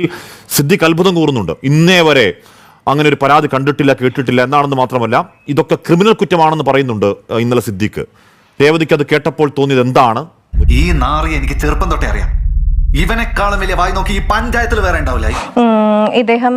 ഈ സിദ്ദിഖ് അത്ഭുതം കൂറുന്നുണ്ട്. ഇന്നേ വരെ അങ്ങനെ ഒരു പരാതി കണ്ടിട്ടില്ല കേട്ടിട്ടില്ല എന്നാണെന്ന് മാത്രമല്ല ഇതൊക്കെ ക്രിമിനൽ കുറ്റമാണെന്ന് പറയുന്നുണ്ട് ഇന്നലെ സിദ്ദിഖ്. രേവതിക്ക് അത് കേട്ടപ്പോൾ തോന്നിയത് എന്താണ്? ഈ നാറി എനിക്ക് ചെറുപ്പം തൊട്ടേ അറിയാം. ഇവനെക്കാളും വലിയ വായി നോക്കി ഈ പഞ്ചായത്തിൽ വേറെ ഉണ്ടാവില്ല. ഇദ്ദേഹം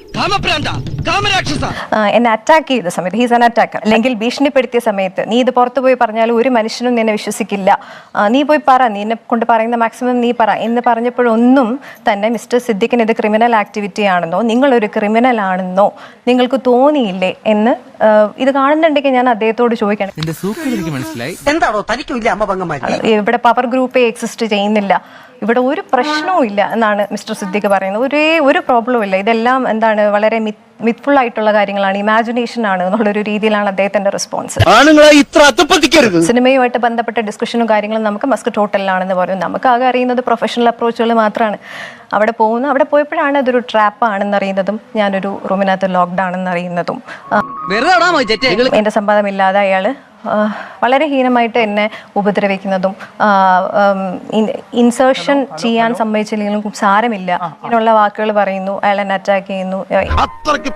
എന്നെ അറ്റാക്ക് ചെയ്ത സമയത്ത് ഹീസ് അൻ അറ്റാക്കർ അല്ലെങ്കിൽ ഭീഷണിപ്പെടുത്തിയ സമയത്ത് നീ ഇത് പുറത്തു പോയി പറഞ്ഞാൽ ഒരു മനുഷ്യനും നിന്നെ വിശ്വസിക്കില്ല. നീ പോയി പറ നീ എന്നെ കൊണ്ട് പറയുന്ന മാക്സിമം നീ പറ എന്ന് പറഞ്ഞപ്പോഴൊന്നും തന്നെ മിസ്റ്റർ സിദ്ദിഖിന് ഇത് ക്രിമിനൽ ആക്ടിവിറ്റി ആണെന്നോ നിങ്ങളൊരു ക്രിമിനൽ ആണെന്നോ നിങ്ങൾക്ക് തോന്നിയില്ലേ എന്ന് ഇത് കാണുന്നുണ്ടെങ്കിൽ ഞാൻ അദ്ദേഹത്തോട് ചോദിക്കണം. ഇവിടെ പവർ ഗ്രൂപ്പേ എക്സിസ്റ്റ് ചെയ്യുന്നില്ല. ഇവിടെ ഒരു പ്രശ്നവും ഇല്ല എന്നാണ് മിസ്റ്റർ സിദ്ദിഖ് പറയുന്നത്. ഒരേ ഒരു പ്രോബ്ലവും ഇല്ല. ഇതെല്ലാം എന്താണ് വളരെ മിത്ഫുൾ ആയിട്ടുള്ള കാര്യങ്ങളാണ്. ഇമാജിനേഷൻ ആണ് എന്നുള്ളൊരു രീതിയിലാണ് അദ്ദേഹത്തിന്റെ റെസ്പോൺസ് സിനിമയുമായിട്ട് ബന്ധപ്പെട്ട ഡിസ്കഷനും കാര്യങ്ങളും നമുക്ക് മസ്ക് ടോട്ടലിലാണെന്ന് പറയും. നമുക്ക് ആകെ അറിയുന്നത് പ്രൊഫഷണൽ അപ്രോച്ചുകൾ മാത്രമാണ് അവിടെ പോകുന്നു അവിടെ പോയപ്പോഴാണ് അതൊരു ട്രാപ്പ് ആണെന്ന് അറിയുന്നതും ഞാനൊരു റൂമിനകത്ത് ലോക്ക്ഡൌൺ ആണെന്ന് അറിയുന്നതും സംവാദം ഇല്ലാതെ അയാൾ വളരെ ഹീനമായിട്ട് എന്നെ ഉപദ്രവിക്കുന്നതും ഇൻസേർഷൻ ചെയ്യാൻ സമ്മതിച്ചില്ലെങ്കിലും സാരമില്ല. ഇങ്ങനെയുള്ള വാക്കുകൾ പറയുന്നു അയാൾ എന്നെ അറ്റാക്ക് ചെയ്യുന്നു അത്രയ്ക്ക്